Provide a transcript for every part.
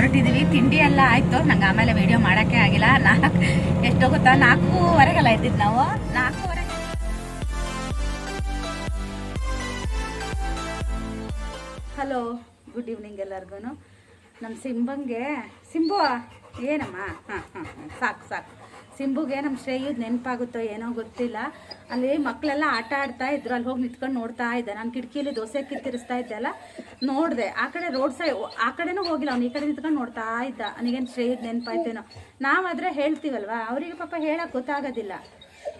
ಸಾಗರ ಹೊರಟಿದ್ದೀವಿ ತಿಂಡಿ ಎಲ್ಲ ಆಯ್ತು. ನಂಗೆ ಆಮೇಲೆ ವಿಡಿಯೋ ಮಾಡೋಕ್ಕೆ ಆಗಿಲ್ಲ. ನಾಲ್ಕು, ಎಷ್ಟು ಗೊತ್ತಾ? ನಾಲ್ಕೂವರೆಗೆಲ್ಲ ಇದ್ದಿದ್ದು ನಾವು. ನಾಲ್ಕೂವರೆ. ಹಲೋ ಗುಡ್ ಈವ್ನಿಂಗ್ ಎಲ್ಲರಿಗೂ ನಮ್ಮ ಸಿಂಬಂಗೆ, ಸಿಂಬು, ಏನಮ್ಮ? ಹಾಂ ಹಾಂ, ಸಾಕು ಸಾಕು. ಸಿಂಬುಗೆ ನಮ್ಮ ಶ್ರೇಯದ್ ನೆನಪಾಗುತ್ತೋ ಏನೋ ಗೊತ್ತಿಲ್ಲ. ಅಲ್ಲಿ ಮಕ್ಕಳೆಲ್ಲ ಆಟ ಆಡ್ತಾ ಇದ್ರು, ಅಲ್ಲಿ ಹೋಗಿ ನಿಂತ್ಕೊಂಡು ನೋಡ್ತಾ ಇದ್ದೆ. ನಾನು ಕಿಟಕಿಯಲ್ಲಿ ದೋಸೆ ಕಿತ್ತಿರಿಸ್ತಾ ಇದ್ದೆ ಅಲ್ಲ, ನೋಡಿದೆ. ಆ ಕಡೆ ರೋಡ್ ಸೈಡ್ ಆ ಕಡೆನೂ ಹೋಗಿಲ್ಲ ಅವ್ನು, ಈ ಕಡೆ ನಿಂತ್ಕೊಂಡು ನೋಡ್ತಾ ಇದ್ದ. ನನಗೇನು ಶ್ರೇಯದ್ ನೆನಪಾಯ್ತೇನೋ? ನಾವಾದರೆ ಹೇಳ್ತೀವಲ್ವಾ? ಅವರಿಗೆ ಪಾಪ ಹೇಳೋಕೆ ಗೊತ್ತಾಗೋದಿಲ್ಲ.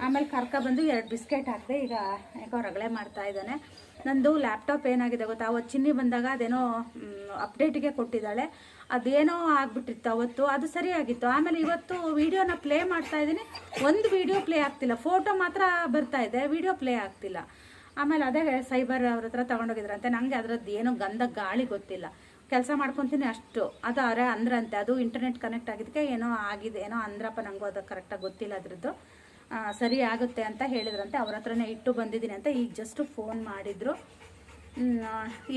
ಆಮೇಲೆ ಕರ್ಕ ಬಂದು ಎರಡು ಬಿಸ್ಕೆಟ್ ಹಾಕಿದೆ ಈಗ ಯಾಕೋ ರಗಳೆ ಮಾಡ್ತಾ ಇದ್ದಾನೆ. ನಂದು ಲ್ಯಾಪ್ಟಾಪ್ ಏನಾಗಿದೆ ಗೊತ್ತಾ? ಅವತ್ತು ಚಿನ್ನಿ ಬಂದಾಗ ಅದೇನೋ ಅಪ್ಡೇಟಿಗೆ ಕೊಟ್ಟಿದ್ದಾಳೆ. ಅದೇನೋ ಆಗ್ಬಿಟ್ಟಿತ್ತು ಅವತ್ತು. ಅದು ಸರಿಯಾಗಿತ್ತು. ಆಮೇಲೆ ಇವತ್ತು ವಿಡಿಯೋನ ಪ್ಲೇ ಮಾಡ್ತಾ ಇದ್ದೀನಿ. ಒಂದು ವಿಡಿಯೋ ಪ್ಲೇ ಆಗ್ತಿಲ್ಲ. ಫೋಟೋ ಮಾತ್ರ ಬರ್ತಾ ಇದೆ. ವಿಡಿಯೋ ಪ್ಲೇ ಆಗ್ತಿಲ್ಲ. ಆಮೇಲೆ ಅದೇ ಸೈಬರ್ ಅವ್ರ ಹತ್ರ ತಗೊಂಡೋಗಿದ್ರಂತೆ. ನನಗೆ ಅದರದ್ದು ಏನೋ ಗಂಧ ಗಾಳಿ ಗೊತ್ತಿಲ್ಲ. ಕೆಲಸ ಮಾಡ್ಕೊತೀನಿ ಅಷ್ಟು. ಅದು ಅರೆ ಅಂದ್ರಂತೆ. ಅದು ಇಂಟರ್ನೆಟ್ ಕನೆಕ್ಟ್ ಆಗಿದ್ದಕ್ಕೆ ಏನೋ ಆಗಿದೆ. ಏನೋ ಅಂದ್ರಪ್ಪ ನನಗೂ ಅದು ಕರೆಕ್ಟಾಗಿ ಗೊತ್ತಿಲ್ಲ ಅದ್ರದ್ದು. ಸರಿ ಆಗುತ್ತೆ ಅಂತ ಹೇಳಿದ್ರಂತೆ. ಅವ್ರ ಹತ್ರನೇ ಇಟ್ಟು ಬಂದಿದ್ದೀನಿ ಅಂತ ಈಗ ಜಸ್ಟ್ ಫೋನ್ ಮಾಡಿದ್ರು.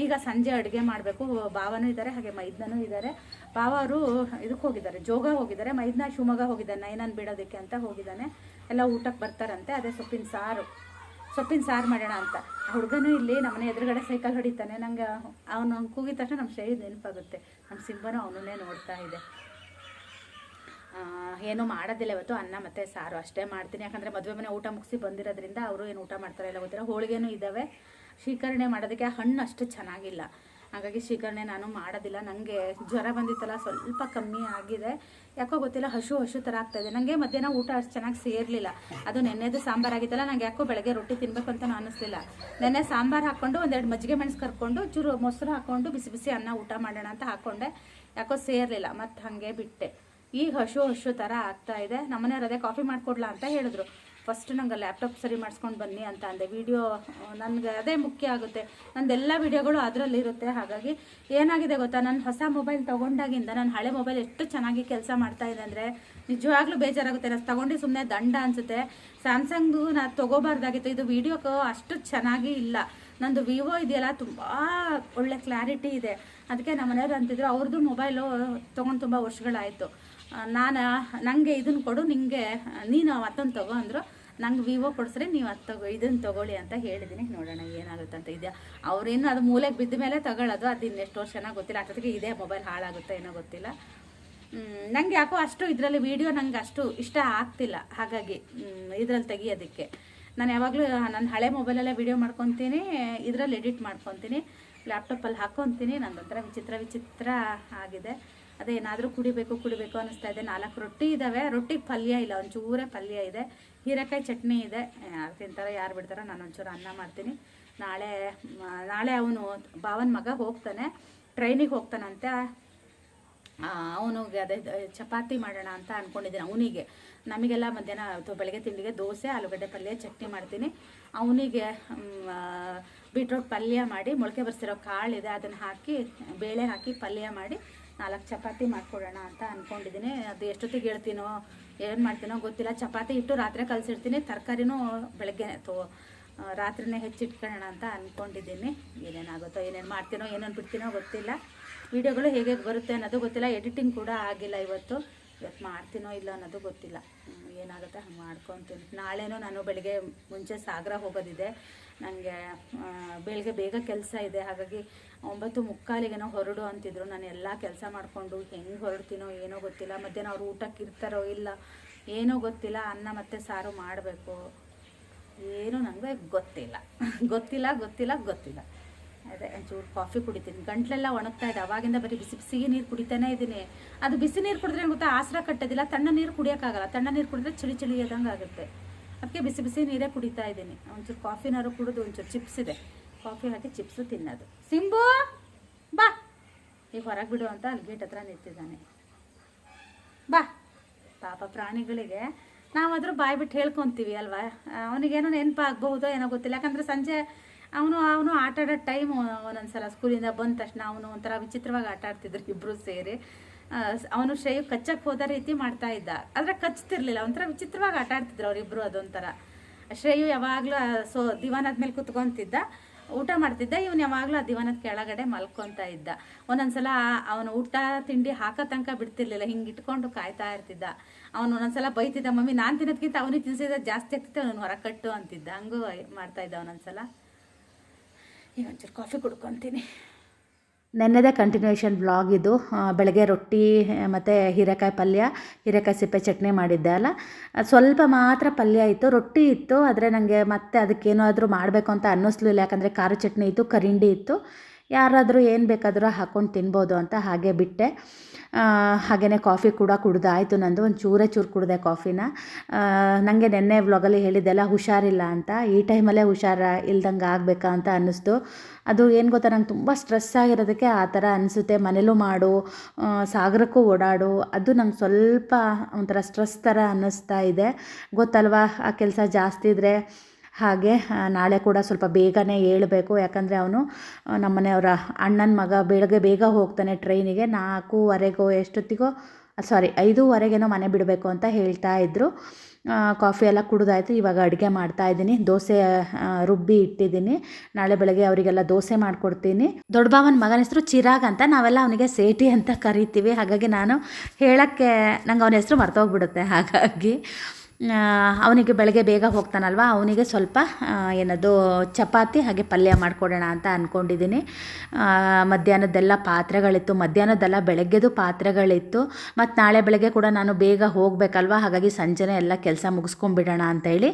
ಈಗ ಸಂಜೆ ಅಡುಗೆ ಮಾಡಬೇಕು. ಭಾವನೂ ಇದ್ದಾರೆ ಹಾಗೆ ಮೈದ್ನೂ ಇದ್ದಾರೆ ಭಾವ ಅವರು ಇದಕ್ಕೆ ಹೋಗಿದ್ದಾರೆ, ಜೋಗ ಹೋಗಿದ್ದಾರೆ. ಮೈದ್ನ ಶಿವಮೊಗ್ಗ ಹೋಗಿದ್ದಾನೆ, ನೈನಾನ್ ಬಿಡೋದಕ್ಕೆ ಅಂತ ಹೋಗಿದ್ದಾನೆ. ಎಲ್ಲ ಊಟಕ್ಕೆ ಬರ್ತಾರಂತೆ, ಅದೇ ಸೊಪ್ಪಿನ ಸಾರು. ಸೊಪ್ಪಿನ ಸಾರು ಮಾಡೋಣ ಅಂತ. ಹುಡುಗನೂ ಇಲ್ಲಿ ನಮ್ಮನೆ ಎದುರುಗಡೆ ಸೈಕಲ್ ಹೊಡಿತಾನೆ. ನಂಗೆ ಅವನು ಕೂಗಿದ ತಕ್ಷಣ ನಮ್ಮ ಶೈಲಿ ನೆನಪಾಗುತ್ತೆ. ನಮ್ಮ ಸಿಂಬನೂ ಅವನನ್ನೇ ನೋಡ್ತಾ ಇದೆ. ಏನೂ ಮಾಡೋದಿಲ್ಲ ಇವತ್ತು ಅನ್ನ ಮತ್ತು ಸಾರು ಅಷ್ಟೇ ಮಾಡ್ತೀನಿ. ಯಾಕಂದರೆ ಮದುವೆ ಮನೆ ಊಟ ಮುಗಿಸಿ ಬಂದಿರೋದ್ರಿಂದ ಅವರು ಏನು ಊಟ ಮಾಡ್ತಾರೆ ಇಲ್ಲ ಗೊತ್ತಿಲ್ಲ. ಹೋಳಿಗೆನೂ ಇದ್ದಾವೆ. ಶೀಕರಣೆ ಮಾಡೋದಕ್ಕೆ ಹಣ್ಣು ಅಷ್ಟು ಚೆನ್ನಾಗಿಲ್ಲ. ಹಾಗಾಗಿ ಶೀಕರಣೆ ನಾನು ಮಾಡೋದಿಲ್ಲ. ನನಗೆ ಜ್ವರ ಬಂದಿತ್ತಲ್ಲ, ಸ್ವಲ್ಪ ಕಮ್ಮಿ ಆಗಿದೆ. ಯಾಕೋ ಗೊತ್ತಿಲ್ಲ ಹಸು ಹಸು ಥರ ಆಗ್ತಾಯಿದೆ ನನಗೆ ಮಧ್ಯಾಹ್ನ ಊಟ ಅಷ್ಟು ಚೆನ್ನಾಗಿ ಸೇರಲಿಲ್ಲ. ಅದು ನೆನ್ನೆದು ಸಾಂಬಾರು ಆಗಿತ್ತಲ್ಲ, ನಂಗೆ ಯಾಕೋ ಬೆಳಗ್ಗೆ ರೊಟ್ಟಿ ತಿನ್ಬೇಕು ಅಂತ ಅನ್ನಿಸ್ಲಿಲ್ಲ ನೆನ್ನೆ ಸಾಂಬಾರು ಹಾಕ್ಕೊಂಡು ಒಂದೆರಡು ಮಜ್ಜಿಗೆ ಮೆಣಸು ಕರ್ಕೊಂಡು ಚೂರು ಮೊಸರು ಹಾಕ್ಕೊಂಡು ಬಿಸಿ ಬಿಸಿ ಅನ್ನ ಊಟ ಮಾಡೋಣ ಅಂತ ಹಾಕ್ಕೊಂಡೆ ಯಾಕೋ ಸೇರಲಿಲ್ಲ, ಮತ್ತು ಹಾಗೆ ಬಿಟ್ಟೆ. ಈಗ ಹಶು ಹಶು ಥರ ಆಗ್ತಾ ಇದೆ. ಅದೇ ಕಾಫಿ ಮಾಡಿಕೊಡ್ಲಾ ಅಂತ ಹೇಳಿದ್ರು. ಫಸ್ಟ್ ನಂಗೆ ಲ್ಯಾಪ್ಟಾಪ್ ಸರಿ ಮಾಡಿಸ್ಕೊಂಡು ಬನ್ನಿ ಅಂತ ಅಂದೆ. ವಿಡಿಯೋ ನನಗೆ ಅದೇ ಮುಖ್ಯ ಆಗುತ್ತೆ. ನಂದೆಲ್ಲ ವಿಡಿಯೋಗಳು ಅದರಲ್ಲಿ ಇರುತ್ತೆ. ಹಾಗಾಗಿ ಏನಾಗಿದೆ ಗೊತ್ತಾ? ನಾನು ಹೊಸ ಮೊಬೈಲ್ ತೊಗೊಂಡಾಗಿಂದ ನಾನು ಹಳೆ ಮೊಬೈಲ್ ಎಷ್ಟು ಚೆನ್ನಾಗಿ ಕೆಲಸ ಮಾಡ್ತಾ ಇದೆ ಅಂದರೆ ನಿಜವಾಗ್ಲೂ ಬೇಜಾರಾಗುತ್ತೆ. ನಾನು ತೊಗೊಂಡು ಸುಮ್ಮನೆ ದಂಡ ಅನಿಸುತ್ತೆ. ಸ್ಯಾಮ್ಸಂಗ್ದು ನಾನು ತೊಗೋಬಾರ್ದಾಗಿತ್ತು. ಇದು ವಿಡಿಯೋಕ್ಕೂ ಅಷ್ಟು ಚೆನ್ನಾಗಿ ಇಲ್ಲ. ನಂದು ವಿವೋ ಇದೆಯಲ್ಲ, ತುಂಬ ಒಳ್ಳೆ ಕ್ಲಾರಿಟಿ ಇದೆ. ಅದಕ್ಕೆ ನಮ್ಮ ಮನೆಯವ್ರು ಅಂತಿದ್ರು ಅವ್ರದ್ದು ಮೊಬೈಲು ತೊಗೊಂಡು ತುಂಬ ವರ್ಷಗಳಾಯಿತು. ನಾನು ನನಗೆ ಇದನ್ನು ಕೊಡು ನಿಮಗೆ ನೀನು ಮತ್ತೊಂದು ತಗೋ ಅಂದರು, ನಂಗೆ ವಿವೋ ಕೊಡಿಸ್ರೆ, ನೀವು ಅದು ತಗೋ ಇದನ್ನು ತಗೊಳ್ಳಿ ಅಂತ ಹೇಳಿದ್ದೀನಿ ನೋಡೋಣ ಏನಾಗುತ್ತೆ ಅಂತ ಇದೆಯಾ. ಅವ್ರೇನು ಅದು ಮೂಲೆಗೆ ಬಿದ್ದ ಮೇಲೆ ತಗೊಳ್ಳೋದು, ಅದು ಇನ್ನೆಷ್ಟು ವರ್ಷನ ಗೊತ್ತಿಲ್ಲ. ಅಷ್ಟೊತ್ತಿಗೆ ಇದೇ ಮೊಬೈಲ್ ಹಾಳಾಗುತ್ತೆ ಏನೋ ಗೊತ್ತಿಲ್ಲ. ನನಗೆ ಯಾಕೋ ಅಷ್ಟು ಇದರಲ್ಲಿ ವಿಡಿಯೋ ನಂಗೆ ಅಷ್ಟು ಇಷ್ಟ ಆಗ್ತಿಲ್ಲ. ಹಾಗಾಗಿ ಇದರಲ್ಲಿ ತೆಗಿಯೋದಕ್ಕೆ. ನಾನು ಯಾವಾಗಲೂ ನನ್ನ ಹಳೆ ಮೊಬೈಲಲ್ಲೇ ವೀಡಿಯೋ ಮಾಡ್ಕೊತೀನಿ, ಇದರಲ್ಲಿ ಎಡಿಟ್ ಮಾಡ್ಕೊತೀನಿ, ಲ್ಯಾಪ್ಟಾಪಲ್ಲಿ ಹಾಕ್ಕೊತೀನಿ ನಂದೊಂಥರ ವಿಚಿತ್ರ ವಿಚಿತ್ರ ಆಗಿದೆ. ಅದೇ ಏನಾದರೂ ಕುಡಿಬೇಕು ಕುಡಿಬೇಕು ಅನ್ನಿಸ್ತಾ ಇದೆ. ನಾಲ್ಕು ರೊಟ್ಟಿ ಇದ್ದಾವೆ ರೊಟ್ಟಿಗೆ ಪಲ್ಯ ಇಲ್ಲ, ಒಂಚೂರೇ ಪಲ್ಯ ಇದೆ. ಹೀರೆಕಾಯಿ ಚಟ್ನಿ ಇದೆ. ಯಾರು ತಿಂತಾರೆ ಯಾರು ಬಿಡ್ತಾರೋ, ನಾನು ಒಂಚೂರು ಅನ್ನ ಮಾಡ್ತೀನಿ. ನಾಳೆ ನಾಳೆ ಅವನು, ಭಾವನ ಮಗ ಹೋಗ್ತಾನೆ. ಟ್ರೈನಿಗೆ ಹೋಗ್ತಾನಂತೆ. ಅವನಿಗೆ ಅದೇ ಚಪಾತಿ ಮಾಡೋಣ ಅಂತ ಅಂದ್ಕೊಂಡಿದ್ದೀನಿ ಅವನಿಗೆ. ನಮಗೆಲ್ಲ ಮಧ್ಯಾಹ್ನ ಬೆಳಗ್ಗೆ ತಿಂಡಿಗೆ ದೋಸೆ, ಆಲೂಗಡ್ಡೆ ಪಲ್ಯ, ಚಟ್ನಿ ಮಾಡ್ತೀನಿ. ಅವನಿಗೆ ಬೀಟ್ರೋಟ್ ಪಲ್ಯ ಮಾಡಿ, ಮೊಳಕೆ ಬರ್ಸಿರೋ ಕಾಳಿದೆ, ಅದನ್ನು ಹಾಕಿ, ಬೇಳೆ ಹಾಕಿ ಪಲ್ಯ ಮಾಡಿ ನಾಲ್ಕು ಚಪಾತಿ ಮಾಡ್ಕೊಡೋಣ ಅಂತ ಅಂದ್ಕೊಂಡಿದ್ದೀನಿ ಅದು ಎಷ್ಟೊತ್ತಿಗೆ ಹೇಳ್ತೀನೋ, ಏನು ಮಾಡ್ತೀನೋ ಗೊತ್ತಿಲ್ಲ. ಚಪಾತಿ ಇಟ್ಟು ರಾತ್ರಿ ಕಲಸಿಡ್ತೀನಿ ತರಕಾರಿನೂ ಬೆಳಗ್ಗೆ ತೋ ರಾತ್ರಿನೇ ಹೆಚ್ಚಿಟ್ಕೊಳ್ಳೋಣ ಅಂತ ಅಂದ್ಕೊಂಡಿದ್ದೀನಿ ಏನೇನಾಗುತ್ತೋ, ಏನೇನು ಮಾಡ್ತೀನೋ, ಏನೇನು ಬಿಡ್ತೀನೋ ಗೊತ್ತಿಲ್ಲ. ವೀಡಿಯೋಗಳು ಹೇಗೆ ಬರುತ್ತೆ ಅನ್ನೋದು ಗೊತ್ತಿಲ್ಲ. ಎಡಿಟಿಂಗ್ ಕೂಡ ಆಗಿಲ್ಲ ಇವತ್ತು. ಇವತ್ತು ಮಾಡ್ತೀನೋ ಇಲ್ಲ ಅನ್ನೋದು ಗೊತ್ತಿಲ್ಲ. ಏನಾಗುತ್ತೆ ಹಂಗೆ ಮಾಡ್ಕೊತೀನಿ. ನಾಳೆನೂ ನಾನು ಬೆಳಿಗ್ಗೆ ಮುಂಚೆ ಸಾಗರ ಹೋಗೋದಿದೆ. ನನಗೆ ಬೆಳಿಗ್ಗೆ ಬೇಗ ಕೆಲಸ ಇದೆ. ಹಾಗಾಗಿ ಒಂಬತ್ತು ಮುಕ್ಕಾಲಿಗೇನೋ ಹೊರಡು ಅಂತಿದ್ರು. ನಾನು ಎಲ್ಲ ಕೆಲಸ ಮಾಡಿಕೊಂಡು ಹೆಂಗೆ ಹೊರಡ್ತೀನೋ ಏನೋ ಗೊತ್ತಿಲ್ಲ. ಮಧ್ಯಾಹ್ನ ಅವ್ರು ಊಟಕ್ಕೆ ಇರ್ತಾರೋ ಇಲ್ಲ ಏನೋ ಗೊತ್ತಿಲ್ಲ. ಅನ್ನ ಮತ್ತು ಸಾರು ಮಾಡಬೇಕು. ಏನು ನನಗೆ ಗೊತ್ತಿಲ್ಲ. ಗೊತ್ತಿಲ್ಲ ಗೊತ್ತಿಲ್ಲ ಗೊತ್ತಿಲ್ಲ. ಅದೇ, ಒಂಚೂರು ಕಾಫಿ ಕುಡಿತೀನಿ. ಗಂಟ್ಲೆಲ್ಲ ಒಣಗ್ತಾ ಇದೆ. ಅವಾಗಿಂದ ಬರೀ ಬಿಸಿ ಬಿಸಿಗೆ ನೀರು ಕುಡಿತಾನೇ ಇದ್ದೀನಿ. ಅದು ಬಿಸಿ ನೀರು ಕುಡಿದ್ರೆ ಗೊತ್ತಾ ಆಸರ ಕಟ್ಟೋದಿಲ್ಲ, ತಣ್ಣ ನೀರು ಕುಡಿಯೋಕ್ಕಾಗಲ್ಲ. ತಣ್ಣ ನೀರು ಕುಡಿದ್ರೆ ಚಳಿ ಚಳಿ ಇದ್ದಂಗೆ ಆಗುತ್ತೆ. ಅದಕ್ಕೆ ಬಿಸಿ ಬಿಸಿ ನೀರೇ ಕುಡಿತಾ ಇದ್ದೀನಿ. ಒಂಚೂರು ಕಾಫಿನಾರು ಕುಡಿದು ಒಂಚೂರು ಚಿಪ್ಸ್ ಇದೆ. ಕಾಫಿ ಹಾಕಿ ಚಿಪ್ಸು ತಿನ್ನೋದು. ಸಿಂಬು, ಬಾ. ಈಗ ಹೊರಗೆ ಬಿಡು ಅಂತ ಅಲ್ಲಿ ಗೇಟ್ ಹತ್ರ ನಿಂತಿದ್ದಾನೆ. ಬಾ. ಪಾಪ ಪ್ರಾಣಿಗಳಿಗೆ ನಾವಾದರೂ ಬಾಯಿ ಬಿಟ್ಟು ಹೇಳ್ಕೊತೀವಿ ಅಲ್ವಾ? ಅವನಿಗೇನೋ ನೆನಪಾಗ್ಬಹುದೋ ಏನೋ ಗೊತ್ತಿಲ್ಲ. ಯಾಕಂದರೆ ಸಂಜೆ ಅವನು ಅವನು ಆಟ ಆಡೋ ಟೈಮ್ ಒಂದೊಂದ್ಸಲ ಸ್ಕೂಲಿಂದ ಬಂದ ತಕ್ಷಣ ಅವನು ಒಂಥರ ವಿಚಿತ್ರವಾಗಿ ಆಟ ಆಡ್ತಿದ್ರು ಇಬ್ಬರು ಸೇರಿ ಅವನು ಶ್ರೇಯು ಕಚ್ಚಕ್ಕೆ ಹೋದ ರೀತಿ ಮಾಡ್ತಾ ಇದ್ದ. ಆದರೆ ಕಚ್ತಿರ್ಲಿಲ್ಲ, ಒಂಥರ ವಿಚಿತ್ರವಾಗಿ ಆಟ ಆಡ್ತಿದ್ರು ಅವರಿಬ್ಬರು ಅದೊಂಥರ. ಶ್ರೇಯು ಯಾವಾಗಲೂ ಸೊ, ದಿವಾನದ ಮೇಲೆ ಕುತ್ಕೊಂತಿದ್ದ, ಊಟ ಮಾಡ್ತಿದ್ದ, ಇವನು ಯಾವಾಗಲೂ ಆ ದಿವಾನದ ಕೆಳಗಡೆ ಮಲ್ಕೊಂತ ಇದ್ದ. ಒಂದೊಂದ್ಸಲ ಅವನು ಊಟ, ತಿಂಡಿ ಹಾಕೋ ತನಕ ಬಿಡ್ತಿರ್ಲಿಲ್ಲ, ಹಿಂಗೆ ಇಟ್ಕೊಂಡು ಕಾಯ್ತಾ ಇರ್ತಿದ್ದ. ಅವನು ಒಂದೊಂದ್ಸಲ ಬೈತಿದ್ದ, ಮಮ್ಮಿ, ನಾನು ತಿನ್ನೋದ್ಕಿಂತ ಅವನಿಗೆ ತಿನ್ಸಿದ ಜಾಸ್ತಿ ಆಗ್ತಿತ್ತು ಅವನು ಹೊರಕಟ್ಟು ಅಂತಿದ್ದ. ಹಂಗೂ ಮಾಡ್ತಾ ಇದ್ದ ಒಂದೊಂದ್ಸಲ ಈಗ ಒಂಚೂರು ಕಾಫಿ ಕುಡ್ಕೊತೀನಿ. ನೆನ್ನೆದೇ ಕಂಟಿನ್ಯೂಷನ್ ಬ್ಲಾಗ್ ಇದು. ಬೆಳಗ್ಗೆ ರೊಟ್ಟಿ ಮತ್ತು ಹೀರೆಕಾಯಿ ಪಲ್ಯ, ಹೀರೆಕಾಯಿ ಸಿಪ್ಪೆ ಚಟ್ನಿ ಮಾಡಿದ್ದೆ ಅಲ್ಲ. ಸ್ವಲ್ಪ ಮಾತ್ರ ಪಲ್ಯ ಇತ್ತು, ರೊಟ್ಟಿ ಇತ್ತು, ಆದರೆ ನನಗೆ ಮತ್ತೆ ಅದಕ್ಕೇನಾದರೂ ಮಾಡಬೇಕು ಅಂತ ಅನ್ನಿಸ್ಲಿಲ್ಲ. ಯಾಕಂದರೆ ಖಾರ ಚಟ್ನಿ ಇತ್ತು, ಕರಿಂಡಿ ಇತ್ತು. ಯಾರಾದರೂ ಏನು ಬೇಕಾದರೂ ಹಾಕ್ಕೊಂಡು ತಿನ್ಬೋದು ಅಂತ ಹಾಗೆ ಬಿಟ್ಟೆ. ಹಾಗೆಯೇ ಕಾಫಿ ಕೂಡ ಕುಡ್ದಾಯಿತು ನಂದು, ಒಂದು ಚೂರೇ ಚೂರು ಕುಡಿದೆ ಕಾಫಿನ. ನನಗೆ ನೆನ್ನೆ ವ್ಲಾಗಲ್ಲಿ ಹೇಳಿದ್ದೆಲ್ಲ ಹುಷಾರಿಲ್ಲ ಅಂತ, ಈ ಟೈಮಲ್ಲೇ ಹುಷಾರ ಇಲ್ದಂಗೆ ಆಗಬೇಕಾ ಅಂತ ಅನ್ನಿಸ್ತು. ಅದು ಏನು ಗೊತ್ತಾ, ನಂಗೆ ತುಂಬ ಸ್ಟ್ರೆಸ್ ಆಗಿರೋದಕ್ಕೆ ಆ ಥರ ಅನಿಸುತ್ತೆ. ಮನೇಲೂ ಮಾಡು ಸಾಗರಕ್ಕೂ ಓಡಾಡು, ಅದು ನಂಗೆ ಸ್ವಲ್ಪ ಒಂಥರ ಸ್ಟ್ರೆಸ್ ಥರ ಅನ್ನಿಸ್ತಾ ಇದೆ. ಗೊತ್ತಲ್ವಾ, ಆ ಕೆಲಸ ಜಾಸ್ತಿ ಇದ್ದರೆ ಹಾಗೆ ನಾಳೆ ಕೂಡ ಸ್ವಲ್ಪ ಬೇಗನೆ ಏಳಬೇಕು ಯಾಕಂದರೆ ಅವನು ನಮ್ಮನೆಯವರ ಅಣ್ಣನ ಮಗ ಬೆಳಗ್ಗೆ ಬೇಗ ಹೋಗ್ತಾನೆ ಟ್ರೈನಿಗೆ. ನಾಲ್ಕೂವರೆಗೋ ಎಷ್ಟೊತ್ತಿಗೋ, ಸಾರಿ, ಐದೂವರೆಗೇನೋ ಮನೆ ಬಿಡಬೇಕು ಅಂತ ಹೇಳ್ತಾ ಇದ್ದರು ಕಾಫಿ ಎಲ್ಲ ಕುಡ್ದಾಯ್ತು. ಇವಾಗ ಅಡುಗೆ ಮಾಡ್ತಾ ಇದ್ದೀನಿ. ದೋಸೆ ರುಬ್ಬಿ ಇಟ್ಟಿದ್ದೀನಿ. ನಾಳೆ ಬೆಳಗ್ಗೆ ಅವರಿಗೆಲ್ಲ ದೋಸೆ ಮಾಡಿಕೊಡ್ತೀನಿ. ದೊಡ್ಡ ಭಾವನ ಮಗನ ಹೆಸರು ಚಿರಾಗ್ ಅಂತ ನಾವೆಲ್ಲ ಅವನಿಗೆ ಸೇಟಿ ಅಂತ ಕರಿತೀವಿ. ಹಾಗಾಗಿ ನಾನು ಹೇಳೋಕ್ಕೆ ನಂಗೆ ಅವನ ಹೆಸರು ಮರ್ತೋಗ್ಬಿಡುತ್ತೆ. ಹಾಗಾಗಿ ಅವನಿಗೆ ಬೆಳಗ್ಗೆ ಬೇಗ ಹೋಗ್ತಾನಲ್ವ? ಅವನಿಗೆ ಸ್ವಲ್ಪ ಏನದು, ಚಪಾತಿ ಹಾಗೆ ಪಲ್ಯ ಮಾಡಿಕೊಡೋಣ ಅಂತ ಅಂದ್ಕೊಂಡಿದ್ದೀನಿ ಮಧ್ಯಾಹ್ನದ್ದೆಲ್ಲ ಪಾತ್ರೆಗಳಿತ್ತು. ಮಧ್ಯಾಹ್ನದ್ದೆಲ್ಲ ಬೆಳಗ್ಗೆದು ಪಾತ್ರೆಗಳಿತ್ತು. ಮತ್ತು ನಾಳೆ ಬೆಳಗ್ಗೆ ಕೂಡ ನಾನು ಬೇಗ ಹೋಗಬೇಕಲ್ವ? ಹಾಗಾಗಿ ಸಂಜೆನೇ ಎಲ್ಲ ಕೆಲಸ ಮುಗಿಸ್ಕೊಂಬಿಡೋಣ ಅಂತೇಳಿ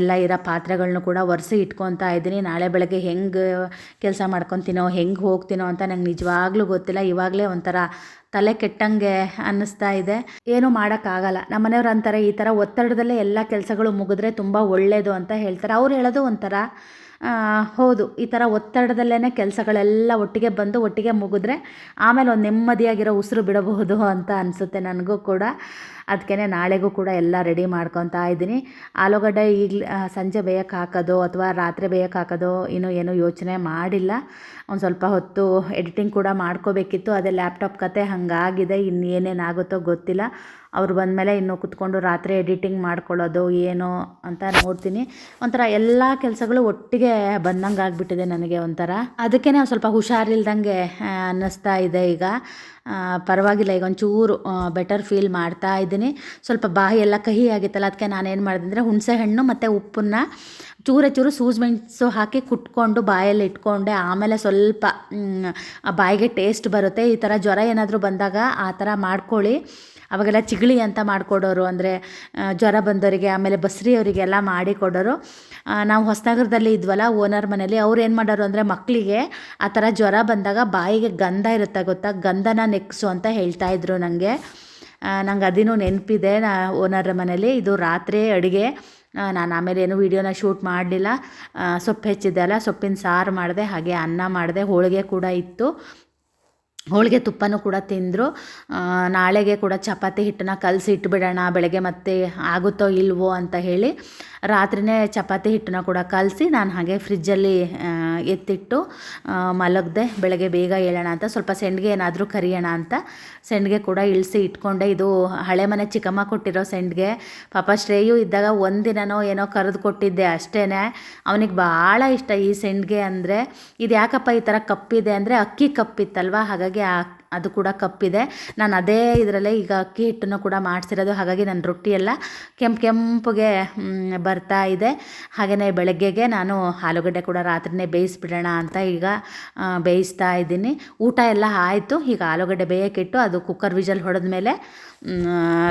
ಎಲ್ಲ ಇರೋ ಪಾತ್ರೆಗಳನ್ನೂ ಕೂಡ ಒರೆಸಿ ಇಟ್ಕೊತಾ ಇದ್ದೀನಿ. ನಾಳೆ ಬೆಳಗ್ಗೆ ಹೆಂಗೆ ಕೆಲಸ ಮಾಡ್ಕೊತೀನೋ, ಹೆಂಗೆ ಹೋಗ್ತೀನೋ ಅಂತ ನಂಗೆ ನಿಜವಾಗ್ಲೂ ಗೊತ್ತಿಲ್ಲ. ಇವಾಗಲೇ ಒಂಥರ ತಲೆ ಕೆಟ್ಟಂಗೆ ಅನ್ನಿಸ್ತಾ ಇದೆ. ಏನೂ ಮಾಡೋಕ್ಕಾಗಲ್ಲ. ನಮ್ಮ ಮನೆಯವ್ರು ಅಂತಾರೆ, ಈ ಥರ ಒತ್ತಡದಲ್ಲೇ ಎಲ್ಲ ಕೆಲಸಗಳು ಮುಗಿದ್ರೆ ತುಂಬ ಒಳ್ಳೆಯದು ಅಂತ ಹೇಳ್ತಾರೆ. ಅವ್ರು ಹೇಳೋದು ಒಂಥರ ಹೌದು, ಈ ಥರ ಒತ್ತಡದಲ್ಲೇ ಕೆಲಸಗಳೆಲ್ಲ ಒಟ್ಟಿಗೆ ಬಂದು ಒಟ್ಟಿಗೆ ಮುಗಿದ್ರೆ ಆಮೇಲೆ ಒಂದು ನೆಮ್ಮದಿಯಾಗಿರೋ ಉಸಿರು ಬಿಡಬಹುದು ಅಂತ ಅನಿಸುತ್ತೆ ನನಗೂ ಕೂಡ. ಅದಕ್ಕೆ ನಾಳೆಗೂ ಕೂಡ ಎಲ್ಲ ರೆಡಿ ಮಾಡ್ಕೊತಾ ಇದ್ದೀನಿ. ಆಲೂಗಡ್ಡೆ ಈಗಲೇ ಸಂಜೆ ಬೇಯಕ್ಕೆ ಹಾಕೋದು ಅಥವಾ ರಾತ್ರಿ ಬೇಯಕ್ಕೆ ಹಾಕೋದು ಇನ್ನೂ ಏನೂ ಯೋಚನೆ ಮಾಡಿಲ್ಲ. ಒಂದು ಸ್ವಲ್ಪ ಹೊತ್ತು ಎಡಿಟಿಂಗ್ ಕೂಡ ಮಾಡ್ಕೋಬೇಕಿತ್ತು. ಅದೇ ಲ್ಯಾಪ್ಟಾಪ್ ಕತೆ ಹಾಗಾಗಿದೆ. ಇನ್ನು ಏನೇನಾಗುತ್ತೋ ಗೊತ್ತಿಲ್ಲ. ಅವ್ರು ಬಂದಮೇಲೆ ಇನ್ನು ಕುತ್ಕೊಂಡು ರಾತ್ರಿ ಎಡಿಟಿಂಗ್ ಮಾಡ್ಕೊಳ್ಳೋದು ಏನು ಅಂತ ನೋಡ್ತೀನಿ. ಒಂಥರ ಎಲ್ಲ ಕೆಲಸಗಳು ಒಟ್ಟಿಗೆ ಬಂದಂಗೆ ಆಗಿಬಿಟ್ಟಿದೆ ನನಗೆ ಒಂಥರ. ಅದಕ್ಕೇ ಸ್ವಲ್ಪ ಹುಷಾರಿಲ್ದಂಗೆ ಅನ್ನಿಸ್ತಾ ಇದೆ ಈಗ. ಪರವಾಗಿಲ್ಲ, ಈಗ ಒಂಚೂರು ಬೆಟರ್ ಫೀಲ್ ಮಾಡ್ತಾ ಇದ್ದೀನಿ. ಸ್ವಲ್ಪ ಬಾಯಿ ಎಲ್ಲ ಕಹಿ ಆಗಿತ್ತಲ್ಲ, ಅದಕ್ಕೆ ನಾನೇನು ಮಾಡಿದೆ ಅಂದರೆ ಹುಣಸೆ ಹಣ್ಣು ಮತ್ತು ಉಪ್ಪನ್ನ ಚೂರು ಚೂರು ಸೂಜ್ ಮೆಣಸು ಹಾಕಿ ಕುಟ್ಕೊಂಡು ಬಾಯಲ್ಲಿ ಇಟ್ಕೊಂಡೆ. ಆಮೇಲೆ ಸ್ವಲ್ಪ ಬಾಯಿಗೆ ಟೇಸ್ಟ್ ಬರುತ್ತೆ. ಈ ಥರ ಜ್ವರ ಏನಾದರೂ ಬಂದಾಗ ಆ ಥರ ಮಾಡ್ಕೊಳ್ಳಿ. ಅವಾಗೆಲ್ಲ ಚಿಗಳಿ ಅಂತ ಮಾಡಿಕೊಡೋರು ಅಂದರೆ ಜ್ವರ ಬಂದವರಿಗೆ ಆಮೇಲೆ ಬಸ್ರಿಯವರಿಗೆಲ್ಲ ಮಾಡಿ ಕೊಡೋರು ಆ, ನಾವು ಹೊಸನಗರದಲ್ಲಿ ಇದ್ವಲ್ಲ ಓನರ್ ಮನೇಲಿ ಅವ್ರು ಏನು ಮಾಡೋರು ಅಂದರೆ ಮಕ್ಕಳಿಗೆ ಆ ಥರ ಜ್ವರ ಬಂದಾಗ ಬಾಯಿಗೆ ಗಂಧ ಇರುತ್ತೆ ಗೊತ್ತಾ? ಗಂಧನ ನೆಕ್ಸು ಅಂತ ಹೇಳ್ತಾ ಇದ್ರು ನನಗೆ ನಂಗೆ ಅದಿನೂ ನೆನಪಿದೆ ನಾ ಓನರ್ ಮನೇಲಿ ಇದು ರಾತ್ರಿ ಅಡುಗೆ. ನಾನು ಆಮೇಲೆ ಏನು ವೀಡಿಯೋನ ಶೂಟ್ ಮಾಡಲಿಲ್ಲ. ಸೊಪ್ಪು ಹೆಚ್ಚಿದ್ದೆ ಅಲ್ಲ ಸೊಪ್ಪಿನ ಸಾರು ಮಾಡಿದೆ ಹಾಗೆ ಅನ್ನ ಮಾಡಿದೆ ಹೋಳಿಗೆ ಕೂಡ ಇತ್ತು. ಹೋಳಿಗೆ ತುಪ್ಪನೂ ಕೂಡ ತಿಂದರು. ನಾಳೆಗೆ ಕೂಡ ಚಪಾತಿ ಹಿಟ್ಟನ್ನ ಕಲಸಿ ಇಟ್ಬಿಡೋಣ, ಬೆಳಗ್ಗೆ ಮತ್ತೆ ಆಗುತ್ತೋ ಇಲ್ವೋ ಅಂತ ಹೇಳಿ ರಾತ್ರಿನೇ ಚಪಾತಿ ಹಿಟ್ಟನ್ನ ಕೂಡ ಕಲಸಿ ನಾನು ಹಾಗೆ ಫ್ರಿಜ್ಜಲ್ಲಿ ಎತ್ತಿಟ್ಟು ಮಲಗದೆ ಮಲಗಿದೆ ಬೆಳಗ್ಗೆ ಬೇಗ ಏಳೋಣ ಅಂತ. ಸ್ವಲ್ಪ ಸೆಂಡಿಗೆ ಏನಾದರೂ ಕರಿಯೋಣ ಅಂತ. ಸೆಂಡಿಗೆ ಕೂಡ ಇಳಿಸಿ ಇಟ್ಕೊಂಡೆ. ಇದು ಹಳೆ ಮನೆ ಚಿಕ್ಕಮ್ಮ ಕೊಟ್ಟಿರೋ ಸೆಂಡಿಗೆ. ಪಾಪ ಶ್ರೇಯು ಇದ್ದಾಗ ಒಂದಿನನೋ ಏನೋ ಕರೆದು ಕೊಟ್ಟಿದ್ದೆ ಅಷ್ಟೇ ಅವನಿಗೆ ಭಾಳ ಇಷ್ಟ ಈ ಸೆಂಡಿಗೆ ಅಂದರೆ. ಇದು ಯಾಕಪ್ಪ ಈ ಥರ ಕಪ್ಪಿದೆ ಅಂದರೆ ಅಕ್ಕಿ ಕಪ್ಪಿತ್ತಲ್ವ? ಹಾಗಾಗಿ ಆ, ಅದು ಕೂಡ ಕಪ್ಪಿದೆ. ನಾನು ಅದೇ ಇದರಲ್ಲೇ ಈಗ ಅಕ್ಕಿ ಹಿಟ್ಟನ್ನು ಕೂಡ ಮಾಡಿಸಿರೋದು. ಹಾಗಾಗಿ ನನ್ನ ರೊಟ್ಟಿ ಎಲ್ಲ ಕೆಂಪು ಕೆಂಪಗೆ ಬರ್ತಾ ಇದೆ. ಹಾಗೆಯೇ ಬೆಳಗ್ಗೆಗೆ ನಾನು ಆಲೂಗಡ್ಡೆ ಕೂಡ ರಾತ್ರಿನೇ ಬೇಯಿಸ್ಬಿಡೋಣ ಅಂತ ಈಗ ಬೇಯಿಸ್ತಾ ಇದ್ದೀನಿ. ಊಟ ಎಲ್ಲ ಆಯಿತು. ಈಗ ಆಲೂಗಡ್ಡೆ ಬೇಯಕ್ಕಿಟ್ಟು ಅದು ಕುಕ್ಕರ್ ವಿಜಲ್ ಹೊಡೆದ ಮೇಲೆ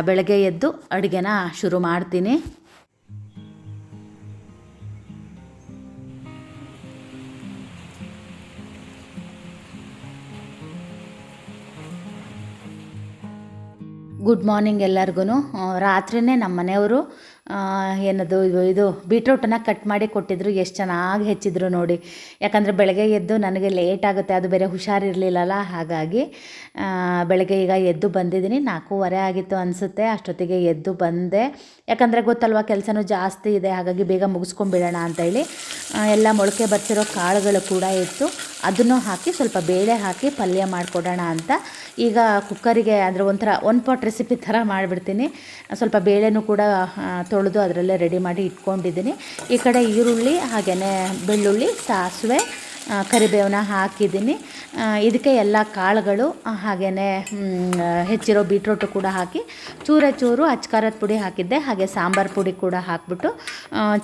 ಬೆಳಗ್ಗೆ ಎದ್ದು ಅಡುಗೆನ ಶುರು ಮಾಡ್ತೀನಿ. ಗುಡ್ ಮಾರ್ನಿಂಗ್ ಎಲ್ಲರಿಗೂ ರಾತ್ರಿನೇ ನಮ್ಮ ಮನೆಯವರು ಏನದು ಇದು ಬೀಟ್ರೂಟನ್ನು ಕಟ್ ಮಾಡಿ ಕೊಟ್ಟಿದ್ರು. ಎಷ್ಟು ಚೆನ್ನಾಗಿ ಹೆಚ್ಚಿದ್ರು ನೋಡಿ. ಯಾಕಂದರೆ ಬೆಳಗ್ಗೆ ಎದ್ದು ನನಗೆ ಲೇಟ್ ಆಗುತ್ತೆ. ಅದು ಬೇರೆ ಹುಷಾರಿರಲಿಲ್ಲಲ್ಲ. ಹಾಗಾಗಿ ಬೆಳಗ್ಗೆ ಈಗ ಎದ್ದು ಬಂದಿದ್ದೀನಿ. ನಾಲ್ಕೂವರೆ ಆಗಿತ್ತು ಅನಿಸುತ್ತೆ. ಅಷ್ಟೊತ್ತಿಗೆ ಎದ್ದು ಬಂದೆ. ಯಾಕಂದರೆ ಗೊತ್ತಲ್ವ, ಕೆಲಸನೂ ಜಾಸ್ತಿ ಇದೆ. ಹಾಗಾಗಿ ಬೇಗ ಮುಗಿಸ್ಕೊಂಬಿಡೋಣ ಅಂತೇಳಿ ಎಲ್ಲ ಮೊಳಕೆ ಬರ್ತಿರೋ ಕಾಳುಗಳು ಕೂಡ ಇತ್ತು ಅದನ್ನು ಹಾಕಿ ಸ್ವಲ್ಪ ಬೇಳೆ ಹಾಕಿ ಪಲ್ಯ ಮಾಡಿಕೊಡೋಣ ಅಂತ. ಈಗ ಕುಕ್ಕರಿಗೆ ಅಂದರೆ ಒಂಥರ ಒನ್ ಪಾಟ್ ರೆಸಿಪಿ ಥರ ಮಾಡಿಬಿಡ್ತೀನಿ. ಸ್ವಲ್ಪ ಬೇಳೆನೂ ಕೂಡ ತೊಳೆದು ಅದರಲ್ಲೇ ರೆಡಿ ಮಾಡಿ ಇಟ್ಕೊಂಡಿದ್ದೀನಿ. ಈ ಕಡೆ ಈರುಳ್ಳಿ ಹಾಗೆಯೇ ಬೆಳ್ಳುಳ್ಳಿ, ಸಾಸಿವೆ ಕರಿಬೇವನ್ನ ಹಾಕಿದ್ದೀನಿ. ಇದಕ್ಕೆ ಎಲ್ಲ ಕಾಳುಗಳು ಹಾಗೆಯೇ ಹೆಚ್ಚಿರೋ ಬೀಟ್ರೂಟು ಕೂಡ ಹಾಕಿ, ಚೂರೇ ಚೂರು ಅಚ್ಕಾರದ ಪುಡಿ ಹಾಕಿದ್ದೆ, ಹಾಗೆ ಸಾಂಬಾರು ಪುಡಿ ಕೂಡ ಹಾಕಿಬಿಟ್ಟು